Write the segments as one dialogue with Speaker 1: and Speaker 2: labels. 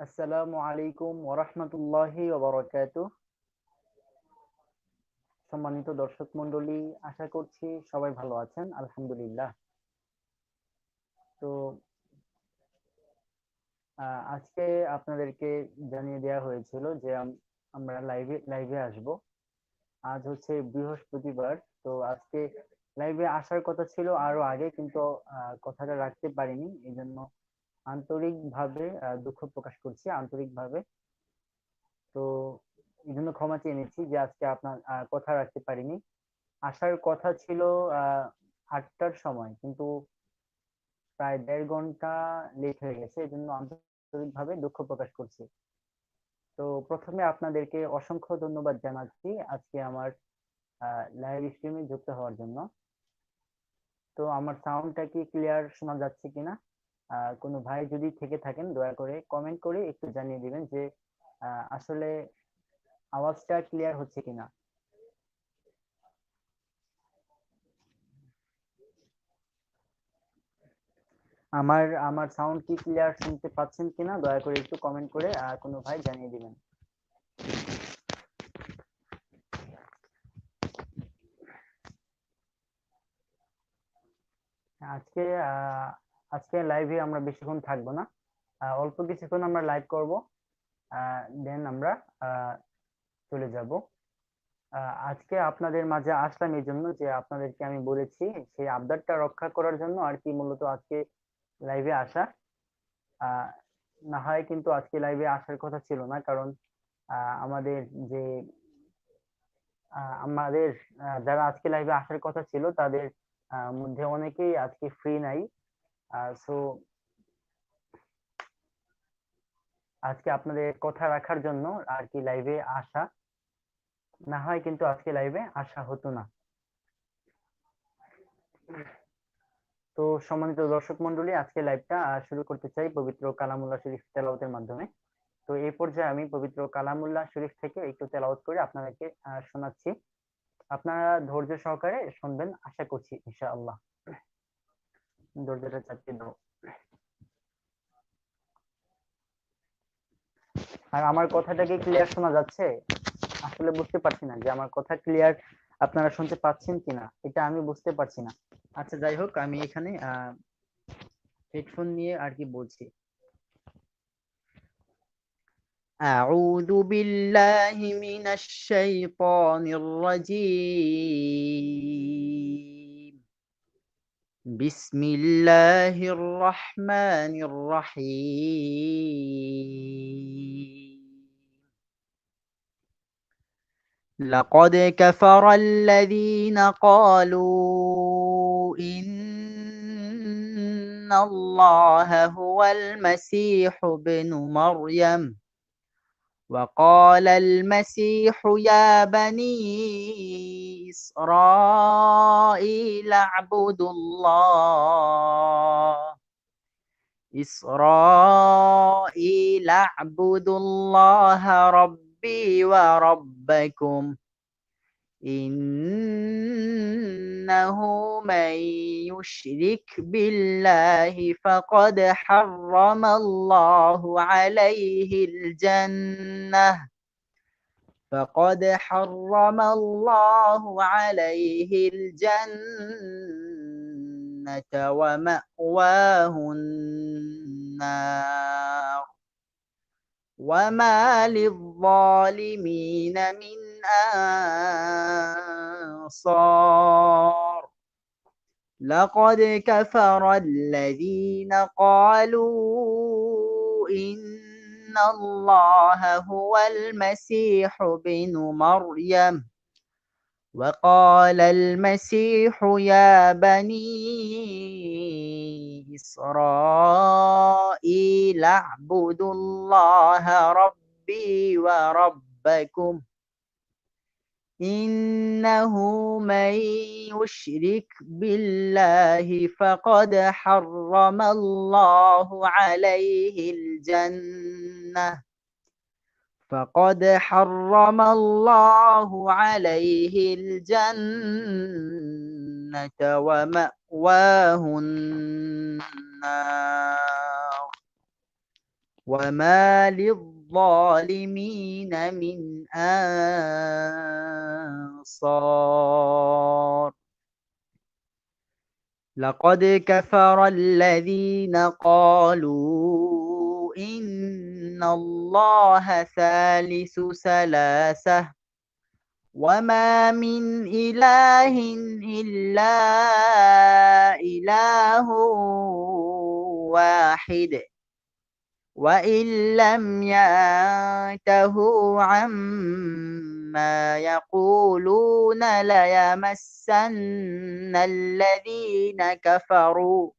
Speaker 1: আসসালামু আলাইকুম ওরহমতুল্লাহি সম্মানিত দর্শক মন্ডলী আশা করছি সবাই ভালো আছেন, আলহামদুলিল্লাহ। তো আজকে আপনাদেরকে জানিয়ে দেওয়া হয়েছিল যে আমরা লাইভে লাইভে আসব। আজ হচ্ছে বৃহস্পতিবার, তো আজকে লাইভে আসার কথা ছিল আরও আগে, কিন্তু কথাটা রাখতে পারিনি এই জন্য আন্তরিকভাবে দুঃখ প্রকাশ করছি আন্তরিকভাবে। তো এই জন্য ক্ষমা চেয়ে নিচ্ছি যে আজকে আপনার কথা রাখতে পারিনি। আসার কথা ছিল আটটার সময়, কিন্তু প্রায় দেড় ঘণ্টা লেট হয়ে গেছে, এই জন্য আন্তরিকভাবে দুঃখ প্রকাশ করছি। তো প্রথমে আপনাদেরকে অসংখ্য ধন্যবাদ জানাচ্ছি আজকে আমার লাইভ স্ট্রিমে যুক্ত হওয়ার জন্য। তো আমার সাউন্ডটা কি ক্লিয়ার শোনা যাচ্ছে কিনা? কোনো ভাই যদি থেকে থাকেন দয়া করে কমেন্ট করে একটু জানিয়ে দিবেন যে আসলে আওয়াজটা ক্লিয়ার হচ্ছে কিনা। আমার আমার সাউন্ড কি ক্লিয়ার শুনতে পাচ্ছেন কিনা দয়া করে একটু কমেন্ট করে আহ, কোনো ভাই জানিয়ে দিবেন। আজকে আহ, আজকে লাইভে আমরা বেশিক্ষণ থাকব না। অল্প কিছুক্ষণ আমরা লাইভ করব। দেন আমরা চলে যাব। আজকে আপনাদের মাঝে আসলাম এই জন্য যে আপনাদেরকে আমি বলেছি, সেই আবদারটা রক্ষা করার জন্য আর কি মূলত আজকে লাইভে আসা। না হয় কিন্তু আজকে লাইভে আসার কথা ছিল না, কারণ আমাদের যে আমাদের যারা আজকে লাইভে আসার কথা ছিল, তাদের মধ্যে অনেকেই আজকে ফ্রি নাই। সো আজকে আপনাদের কথা রাখার জন্য আর কি লাইভে আসা। না হয় কিন্তু আজকে লাইভে আসা হতো না। তো সম্মানিত দর্শক মন্ডলী আজকে লাইভটা শুরু করতে চাই পবিত্র কালামুল্লাহ শরীফ তেলাওয়াতের মাধ্যমে। তো এই পর্যায়ে আমি পবিত্র কালামুল্লাহ শরীফ থেকে একটু তেলাওয়াত করে আপনাদেরকে শোনাচ্ছি। আপনারা ধৈর্য সহকারে শুনবেন, আশা করছি, ইনশাআল্লাহ। ধৈর্যটা চাপিয়ে দাও আর আমার কথাটা কি ক্লিয়ার শোনা যাচ্ছে আসলে বুঝতে পারছি না যে আমার কথা ক্লিয়ার আপনারা শুনতে পাচ্ছেন কিনা এটা আমি বুঝতে পারছি না আচ্ছা যাই হোক আমি এখানে হেডফোন নিয়ে আর কি বলছি أعوذ بالله من الشيطان الرجيم بسم الله الرحمن الرحيم. لقد كفر الذين قالوا إن الله هو المسيح ابن مريم. وقال المسيح يا بني إسرائيل اعبدوا الله. إسرائيل اعبدوا الله ربي وربكم. إنه من يشرك بالله فقد حرم الله عليه الجنة. فقد حرم الله عليه الجنة ومأواه النار. وما للظالمين من أنصار لقد كفر الذين قالوا إن الله هو المسيح بن مريم. وقال المسيح يا بني إسرائيل اعبدوا الله ربي وربكم. إنه من يشرك بالله فقد حرم الله عليه الجنة. فقد حرم الله عليه الجنة ومأواه النار.
Speaker 2: وما للظالمين من أنصار. لقد كفر الذين قالوا إن الله ثالث ثلاثة وما من إله إلا إله واحد. وإن لم ينتهوا عما يقولون ليمسن الذين كفروا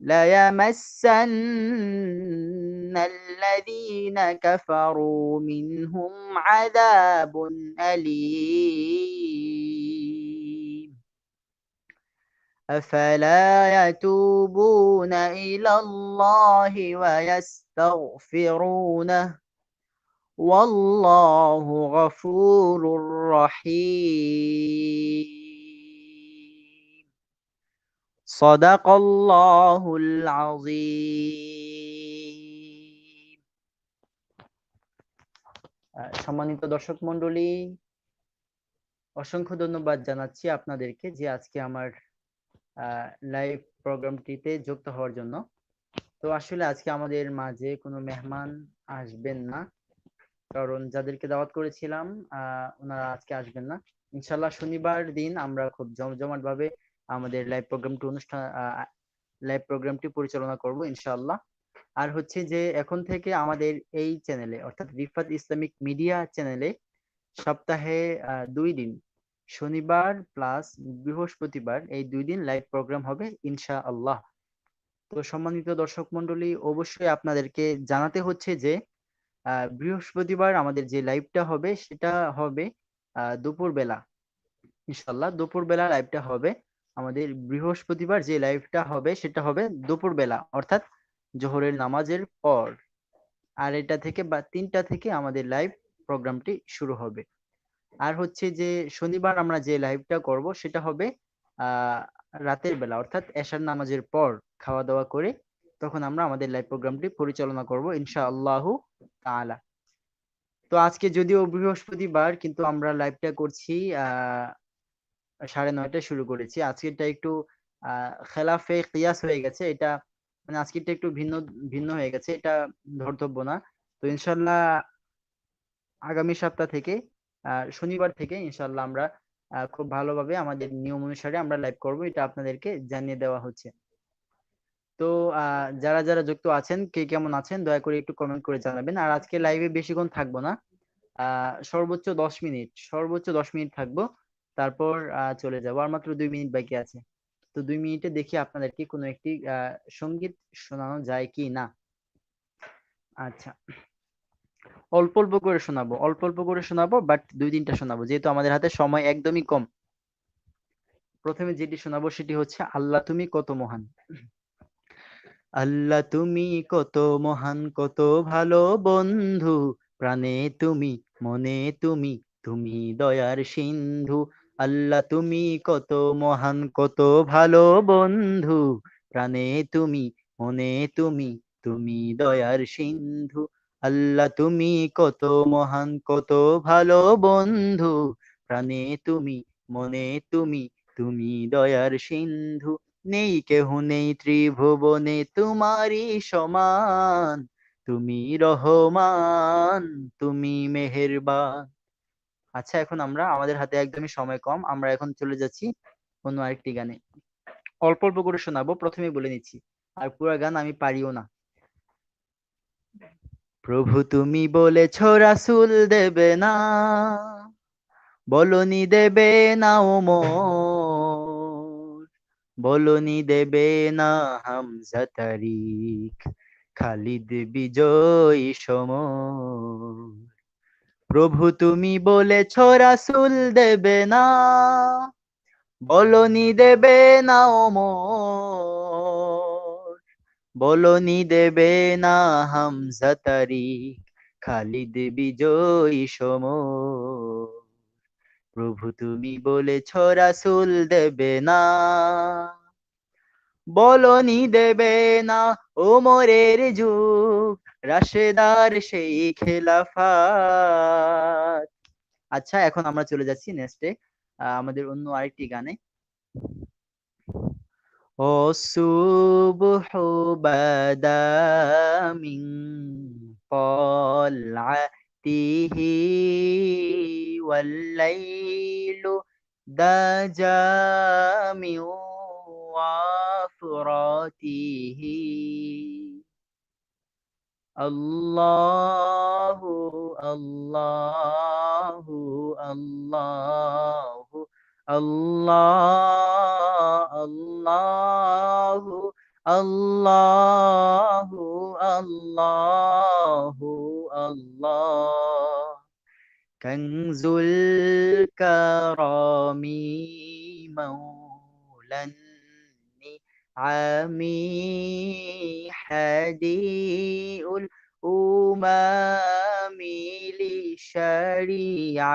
Speaker 2: ليمسن الذين كفروا منهم عذاب أليم. أفلا يتوبون إلى الله ويستغفرونه والله غفور رحيم صدق الله العظيم
Speaker 1: আহ, সম্মানিত দর্শক মণ্ডলী অসংখ্য ধন্যবাদ জানাচ্ছি আপনাদেরকে যে আজকে আমার লাইভ প্রোগ্রামটিতে যুক্ত হওয়ার জন্য। তো আসলে আজকে আমাদের মাঝে কোনো মেহমান আসবেন না। কারণ যাদেরকে দাওয়াত করেছিলাম আহ ওনারা আজকে আসবেন না। ইনশাল্লাহ শনিবার দিন আমরা খুব জমজমাট ভাবে আমাদের লাইভ প্রোগ্রামটি অনুষ্ঠান লাইভ প্রোগ্রামটি পরিচালনা করব ইনশাল্লাহ আর হচ্ছে যে এখন থেকে আমাদের এই চ্যানেলে অর্থাৎ রিফাত ইসলামিক মিডিয়া চ্যানেলে সপ্তাহে দুই দিন শনিবার প্লাস বৃহস্পতিবার এই দুই দিন লাইভ প্রোগ্রাম হবে, ইনশাআল্লাহ। তো সম্মানিত দর্শক মণ্ডলী, অবশ্যই আপনাদেরকে জানাতে হচ্ছে যে বৃহস্পতিবার আমাদের যে লাইভটা হবে, সেটা হবে দুপুর বেলা ইনশাল্লাহ দুপুর বেলা লাইভটা হবে। আমাদের বৃহস্পতিবার যে লাইভটা হবে, সেটা হবে দুপুর বেলা অর্থাৎ জোহরের নামাজের পর। আর এটা থেকে বা তিনটা থেকে আমাদের লাইভ প্রোগ্রামটি শুরু হবে। আর হচ্ছে যে শনিবার আমরা যে লাইভটা করব সেটা হবে রাতের বেলা, অর্থাৎ এশার নামাজের পর খাওয়া দাওয়া করে তখন আমরা আমাদের লাইভ প্রোগ্রামটি পরিচালনা করব ইনশা আল্লাহু তাআলা। তো আজকে যদিও বৃহস্পতিবার, কিন্তু আমরা লাইভটা করছি সাড়ে নয়টায় শুরু করেছি। আজকেরটা একটু খেলাফে কিয়াস হয়ে গেছে। এটা মানে আজকেরটা একটু ভিন্ন ভিন্ন হয়ে গেছে। এটা ধর্তব্য না। তো ইনশাল্লাহ আগামী সপ্তাহ থেকে শনিবার থেকে ইনশাল্লাহ আমরা খুব ভালোভাবে আমাদের নিয়ম অনুসারে আমরা লাইভ করব। এটা আপনাদেরকে জানিয়ে দেওয়া হচ্ছে। তো যারা যারা যুক্ত আছেন, কে কেমন আছেন, দয়া করে একটু কমেন্ট করে জানাবেন। আর আজকে লাইভে বেশিক্ষণ থাকব না। সর্বোচ্চ দশ মিনিট, সর্বোচ্চ দশ মিনিট থাকব। তারপর চলে যাব। আর মাত্র দুই মিনিট বাকি আছে। তো দুই মিনিটে দেখি আপনাদেরকে কোনো একটি সংগীত শোনানো যায় কি না আচ্ছা। অল্প অল্প করে শোনাবো, অল্প অল্প করে শোনাবো বাট দুই তিনটা শোনাবো। যেহেতু আমাদের হাতে সময় একদমই কম, প্রথমে যেটি শোনাবো সেটি হচ্ছে, আল্লাহ তুমি কত মহান? আল্লাহ তুমি কত মহান, কত ভালো বন্ধু? প্রাণে তুমি, মনে তুমি তুমি দয়ার সিন্ধু। আল্লাহ তুমি কত মহান, কত ভালো বন্ধু? প্রাণে তুমি, মনে তুমি তুমি দয়ার সিন্ধু। আল্লাহ তুমি কত মহান, কত ভালো বন্ধু। প্রাণে তুমি, মনে তুমি তুমি দয়ার সিন্ধু। নেই কেহ নেই ত্রিভুবনে তোমারই সমান। তুমি রহমান, তুমি মেহেরবান। আচ্ছা এখন আমরা, আমাদের হাতে একদমই সময় কম, আমরা এখন চলে যাচ্ছি অন্য আরেকটি গানে। অল্প অল্প করে শোনাবো প্রথমে বলে নিচ্ছি, আর পুরো গান আমি পারিও না। প্রভু তুমি বলেছ, রাসূল দেবে না। বলনি দেবে না ওমর। বলনি দেবে না হামজা তারিক খালিদ বিজয় সম প্রভু তুমি বলেছ, রাসূল দেবে না। বলনি দেবে না ওমর। বলনি দেবে না হামজা তারিক খালিদ বিজয়ী সম প্রভু তুমি বলেছ, রাসূল দেবে না। বলনি দেবে না ওমরের যুগ,
Speaker 2: রাশেদার সেই খেলাফাত। আচ্ছা এখন আমরা চলে যাচ্ছি নেক্সটে আমাদের অন্য আরেকটি গানে। والصبح بدا من طلعته والليل دجا من وفراته الله الله الله الله الله الله الله الله. كنز الكرام مولى النعم حديء الأمم لشريعته.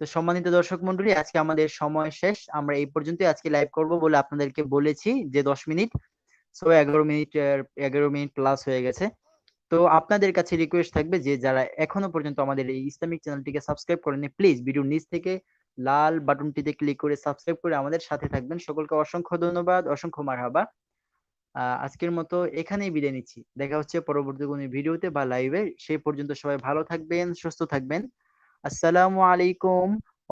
Speaker 2: তো সম্মানিত দর্শক মন্ডলী, আজকে আমাদের সময় শেষ। আমরা এই পর্যন্তই আজকে লাইভ করব বলে আপনাদেরকে বলেছি যে দশ মিনিট সো এগারো মিনিট এগারো মিনিট প্লাস হয়ে গেছে। তো আপনাদের কাছে রিকোয়েস্ট থাকবে যে যারা এখনও পর্যন্ত আমাদের এই ইসলামিক চ্যানেলটিকে সাবস্ক্রাইব করেনি প্লিজ ভিডিওর নিচ থেকে লাল বাটনটিতে ক্লিক করে সাবস্ক্রাইব করে আমাদের সাথে থাকবেন। সকলকে অসংখ্য ধন্যবাদ, অসংখ্য মারহাবা। আজকের মতো এখানেই বিদায় নিচ্ছি। দেখা হচ্ছে পরবর্তী কোনো ভিডিওতে বা লাইভে সেই পর্যন্ত সবাই ভালো থাকবেন, সুস্থ থাকবেন। আসসালামু আলাইকুম